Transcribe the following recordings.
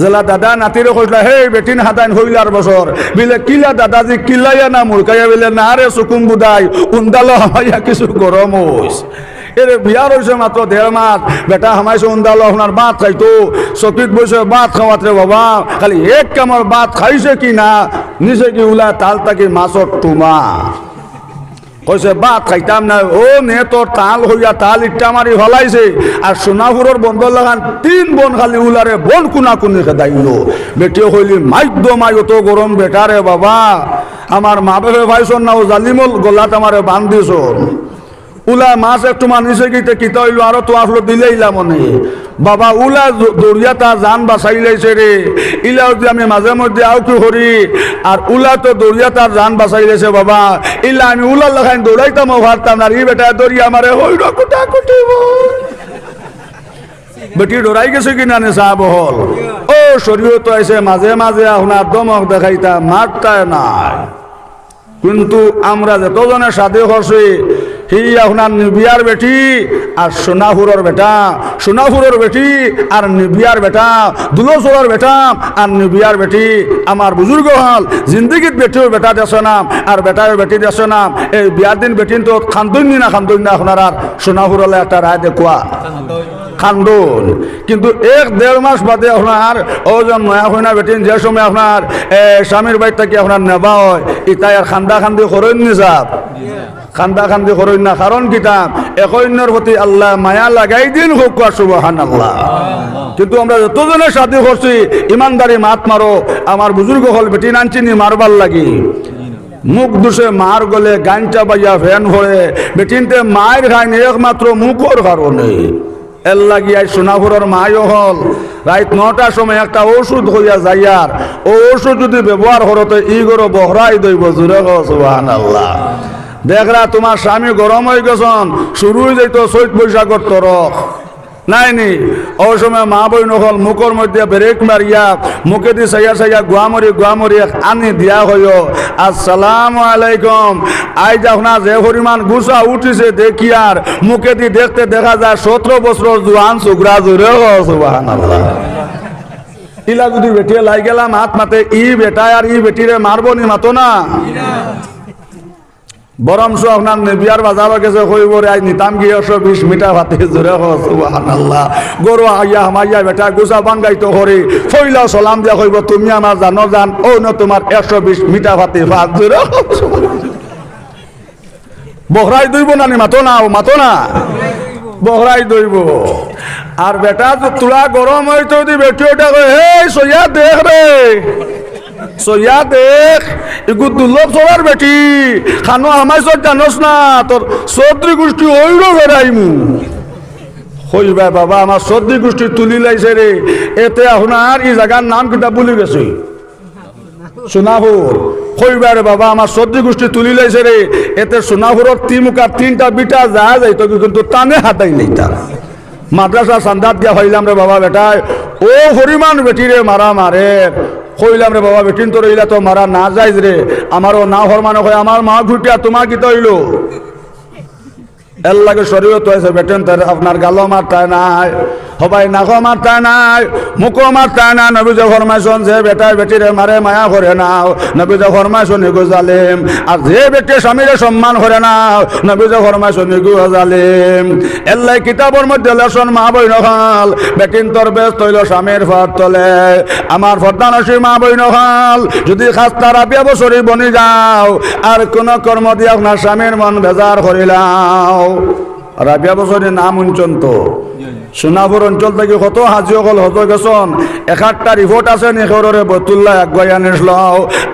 জেলা দাদা নাতিরে কইলা হে বেটিন হাতাইন হইলার বছর বিলে, কিলা দাদাজি কিলাইয়া না মুরকাইয়া বিলে, না রে সুকুম বুদাই, উন্দালো হামাইয়া কিছু গরম হইস এর বিয়ার হয়েছে মাত্র দেড় মাস বেটা হামাইছে উন্দালো আপনার ভাত খাইতো। চকিত বসে ভাত খাওয়াতে বাবা, খালি এক কামর ভাত খাইছে কি না? নিচে কি উলা তাল তাকি মাছর টুমা। কইছে বাদ খাইতাম না। ও, নে, তোর তাল হইয়া তাল ইটা মারি হলাইছে আর সোনাপুরের বন্দর লাগান তিন বন খালি উলারে বন কুনা কুনি খেদাইল। বেটিও হইলি মাইদ্য মাই অত গরম বেটারে বাবা। আমার মা বাপে ভাইছন না, ও জালিমল গলাত আমারে বান্ধিছন উলা মাছ একটু মানিছে গিতে কিতা হইল, আরও তো আসলো দিলেইলা মনে। বাবা, উলা দ- দরিয়াটা জান বাঁচাই লাইছে রে। ইলা যদি আমি মাঝে মধ্যে আও কি করি? আর উলা তো দরিয়াটা জান বাঁচাই লাইছে বাবা। ইলা আমি উলা লাগাই দৌড়াইতাম ভাবতাম না ই বেটা, দরিয়া আমারে হইল কুটা কুটিব বেটি ডরাই গেছে কিনা নে চাহ বহল? ও শরীয়ত আইছে, মাঝে মাঝে আপনার দমক দেখাইতা মারতায় নাই। কিন্তু আমরা যতজনে সাদে করছি সি আপনার নিবিয়ার বেটি আর সোনাহুরর বেটা। সোনাহুরর বেটি আর নিবিয়ার বেটা। দুলোচরের বেটা আর নিবিয়ার বেটি। আমার বুজুর্গ হল জিন্দগিত বেটিও বেটা দেশ নাম, আর বেটার বেটি দেশ নাম। এই বিয়ার দিন বেটিন তো খান্দুন না খান্দুন না, আপনার আর সোনাহুরলে একটা রায় দেখুয়া। খান্দন। কিন্তু এক দেড় মাস বাদে আপনার ওজন নয়া হইনা বেটিন, যে সময় আপনার স্বামীর বাড়ি থেকে আপনার নেবা হয়, ইতাই আর খান্দা খান্দি করেন নি সাপ? খান্দা খান্দি করেন না। কারণ কিতাম একন্যর প্রতি আল্লাহ মায়া লাগাই দিন হোক সুবাহান আল্লাহ কিন্তু আমরা যতজনে সাথী করছি, ইমানদারি মাত মারো, আমার বুজুর্গ হল বেটি নানচিনি মারবার লাগি। মুখ দুষে মার গলে গানটা বাইয়া ফ্যান ভরে, বেটিনতে মায়ের খায়নি একমাত্র মুখর কারণে। এর লাগিয়াই সোনাপুরের মায়ও হল। রাত নটার সময় একটা ওষুধ হইয়া যাইয়ার। ও ওষুধ যদি ব্যবহার করতে ই গরো বহরাই দইব জুড়ে সুবাহান আল্লাহ দেখরা তোমার স্বামী গরম হয়ে গেছন শুরু হয়ে যাইতো চৈত বৈশাখর তরক নাই নি। ও সময় মা বই নকল মুখর মধ্যে ব্রেক মারিয়া মুখে দি সাইয়া সাইয়া গুয়ামরি গুয়ামরি আনি দিয়া হইও আসসালাম আলাইকুম। আই যখন যে পরিমাণ গুছা উঠিছে দেখি আর মুখে দি দেখতে দেখা যায় সতেরো বছর জুয়ান সুগ্রা জুড়ে সুবাহান ইলা যদি বেটিয়ে লাই গেলাম, হাত মাতে, ই বেটায় আর ই বেটিরে মারবো নি মাতো না বরমস আপনার নেবিয়ার বাজার গেছে কইব রে আজ নিতাম গিয়ে একশো বিশ মিটার হাতে জোরে আল্লাহ গরু আইয়া হামাইয়া বেটা, গুছা বাঙ্গাইতো হরি ফইলা সলাম দিয়া কইব তুমি আমার জানো জান ও ন তোমার একশো বিশ মিটার হাতে ভাত জোরে বহরাই দইব না নি মাতো না মাতো না। বহরাই দইব আর বেটা তুলা গরম হইতো যদি বেটিওটা হে সইয়া দেখ রে সইয়া দেখ ইগু দুর্লভ চলার বেটি। খানো আমায় সব জানোস না, তোর চৌধুরী গোষ্ঠী ওইল বেড়াইমু। হইবা বাবা, আমার সর্দি গোষ্ঠী তুলি লাইছে রে। এতে আপনার এই জায়গার নাম কিতা বলি গেছে? সোনাহুর। হইবার বাবা, আমার সর্দি গোষ্ঠী তুলি লাইছে রে। এতে সোনাহুরের তিমুকার তিনটা বিটা যা যাইতো কিন্তু টানে হাতাই নেই তার মাদ্রাসা সান্দাত গিয়া হইলাম রে বাবা বেটায়। ও হরিমান বেটি রে মারা মারে। কইলাম রে বাবা, বেটিন তো রইলা তো মারা না যাইজ রে। আমারও না হরমানো হয়, আমার মা ঘুটিয়া তোমার কি তৈল? এর লাগে তো আছে বেটেন, তার আপনার গালো মারতায় নাই। সবাই নাকো মারতায় নাই, মুখো মারতায় না নবীজ ফরমাইছন, যে বেটায় বেটিরে মারে, মায়া করে নাও। নবীজ ফরমাইছন এগো জালেম, আর যে বেটি স্বামীরে সম্মান করে নাও। নবীজ ফরমাইছন এগো জালেম, এল্লাই কিতাবর মধ্যে লেসন মা বই নখাল বেটিন তোর বেশ তৈল স্বামীর ফাট তলে। আমার ফর্দানসী মা বই নখাল যদি খাস্তা রাবিয়া বছরই বনি যাও, আর কোন কর্ম দিয়ে আপনার স্বামীর মন বেজার করিলাও। রাবিয়া বছরের নাম উঞ্চন তো? সোনাপুর অঞ্চল থেকে কত হাজি অকল হত গেছন? এক একটা রিপোর্ট আছে নিখরে বতুল্লাহ আগুয়াই আনিসল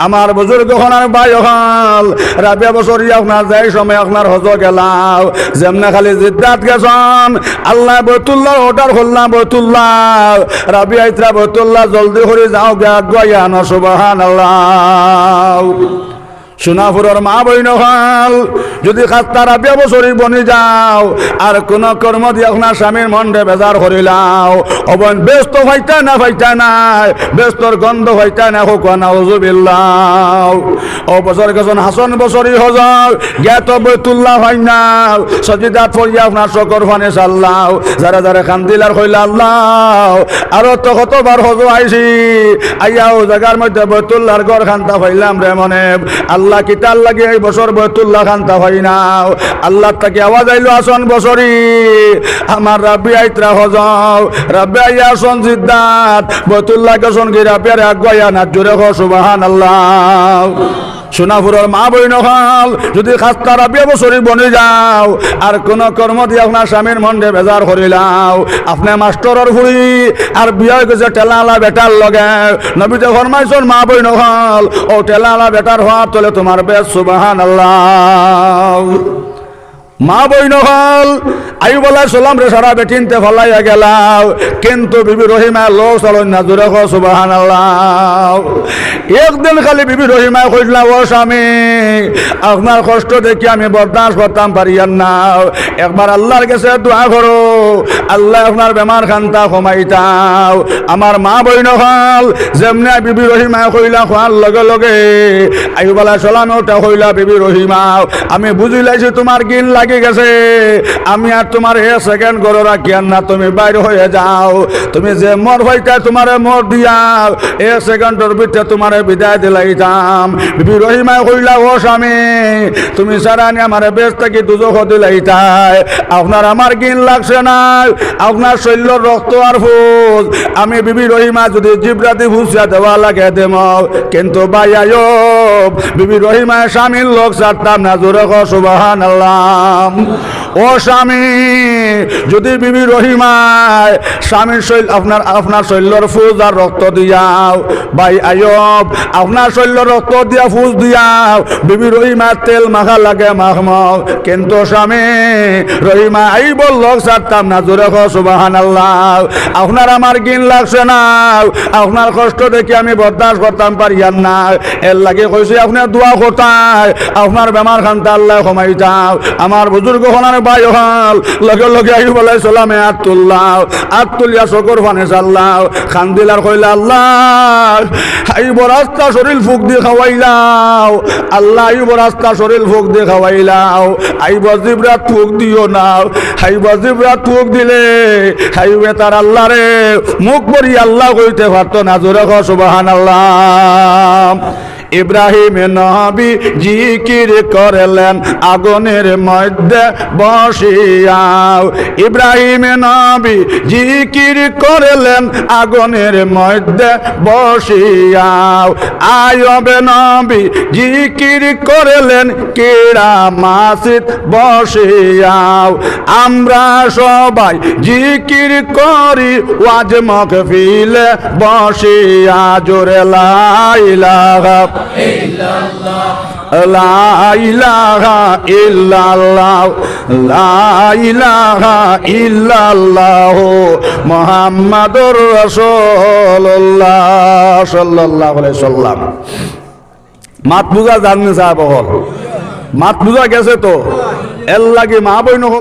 আমার বুজুর্গ খনার বাই হল রাবিয়া বছরই আপনার যাই সময় আপনার হজ গেলাও। যেমনে খালি জিদ্দাত গেছন। আল্লাহ বতুল্লাহ অর্ডার করলাম বতুল্লাহ রাবিয়া ইতরা বতুল্লাহ জলদি করে যাও গে আগুয়াই আনো সুবাহান আল্লাহ সোনাপুরের মা বইন হল। যদি খাস্তারা ব্যবসরী বনি যাও, আর কোন কর্ম দিয়ে আপনার স্বামীর মন্ডে বেজার করিলাও অবন ব্যস্ত হইতা না হইতা নাই, ব্যস্তর গন্ধ হইতা না হোক না ওজুবিল্লাহ ও বছর গেছন হাসন বছরই হজল জ্ঞাত বৈতুল্লাহ হয় না। সজিদাত ফরিয়া আপনার শকর ফানে চাল্লাও যারা যারা খান্দিলার হইলা আল্লাহ, আরও তো কতবার হজ আইছি। আইয়াও জায়গার মধ্যে বৈতুল্লাহর গড় খান্তা হইলাম রে মনে। আল্লাহ কিতার লাগে এই বছর বৈতুল্লাহ খান্তা হয় না? আল্লাহ তাকে আওয়াজ আইলো, আসন বছরই আমার রাব্বি আইত্রা হজ রাব্বি আইয়া আসন জিদ্দাত বৈতুল্লাহ গেছন গিরা পেরে আগুয়া না জোরে হ সুবাহান আল্লাহ সোনাপুরের মা বইন হল, যদি খাস্তারা ব্যবসরী বনে যাও, আর কোন কর্ম দিয়ে আপনার স্বামীর মন্ডে বেজার করিলাও আপনার মাস্টরের ঘুরি আর বিয়ে গেছে টেলালা বেটার লগে। নবীতে ফরমাইছন মা বইন হল, ও টেলালা বেটার হওয়ার তলে তোমার বেশ সুবাহান আল্লাহ মা বইন হল। আইব সালাম রে সারা বেটিনতে ফলাইয়া গেলাও। কিন্তু বিবি রহিমা লোক চলন না জোরে সুবাহান একদিন খালি বিবি রহিমা কইলা ও স্বামী, আপনার কষ্ট দেখি আমি বরদাস্ত করতাম, পারিয়ান না। একবার আল্লাহর কাছে দোয়া করো। আল্লাহ আপনার বেমার খান্তা কমাইতাও। আমার মা বইন হল। যেমনে বিবি রহিমা কইলা, খোয়ার লগে লগে। আইবালা সালাম ওটা কইলা, বিবি রহিমা, আমি বুঝি লাইছি তোমার গিন লাগি গেছে। আমি আর তোমার হে সেকেন্ড করো রাখিয়ান না, তুমি বাইরে হয়ে যাও। তুমি যে মর হইতা তোমারে মর দিয়াও, এ সেকেন্ডের ভিতরে তোমারে বিদায় দিলাইতাম বিবি রহিমা কইলা, ও স্বামী, তুমি সারানি আমারে বেশ থেকে দুজখ দিলাইতাই আপনার আমার গিন লাগছে না, আপনার শৈল্যর রক্ত আর ফুজ আমি বিবি রহিমা যদি জিব্রাতি ভুসিয়া দেওয়া লাগে দেম। কিন্তু বাই আয়ব, বিবি রহিমা স্বামীর লোক ছাড়তাম না, জোরে সুবাহান আল্লাহ நாம் ও স্বামী, যদি বিবি রহিমায় স্বামীর শৈল আপনার আপনার শৈল্যর ফুজ আর রক্ত দিয়াও। ভাই আয়ব আপনার শৈল্য রক্ত দিয়া ফুজ দিয়াও। বিবি রহিমার তেল মাখা লাগে মাখমক কিন্তু স্বামী, রহিমা আই বলল ছাড়তাম না, জোরে সুবাহান আল্লাহ আপনার আমার গিন লাগছে না। আপনার কষ্ট দেখে আমি বরদাস্ত করতাম, পারিয়ান না। এর লাগে কইছে, আপনার দোয়া কোথায় আপনার বেমার খান্তা আল্লাহ কমাইতাম আমার বুজুর্গ হনার বাই হল লগে লগে আই বলে সালামে আত তুল্লাহ আত তুলিয়া চকুর ফানে চাল্লাহ খান্দিলার কইলা, আল্লাহ আইব রাস্তা শরীর ফুক দিয়ে খাওয়াইলাও, আল্লাহ আইব রাস্তা শরীর ফুক দিয়ে খাওয়াইলাও আইব জিবরাত ফুক দিও না আইব জিবরাত ফুক দিলে আইবে তার আল্লাহ রে মুখ পরি আল্লাহ কইতে পারতো না, জোরে সুবাহান আল্লাহ ইব্রাহিম নবী জিকির করলেন, আগুনের মধ্যে বসিয়াও। ইব্রাহিম নবী জিকির করলেন, আগুনের মধ্যে বসিয়াও। আয়ব নবী জিকির করলেন কেড়া মাসিদ বসিয়াও। আমরা সবাই জিকির করি, ওয়াজ মকফিলে বসিয়া, জোরে লাইলাহা লা ইলাহা ইল্লাল্লাহ, লা ইলাহা ইল্লাল্লাহ মুহাম্মাদুর রাসূলুল্লাহ সাল্লাল্লাহু আলাইহি সাল্লাম। মাত বুঝা জাননি সাহেব হল মাত বুঝা গেছে তো? এর লাগে মা বইন হল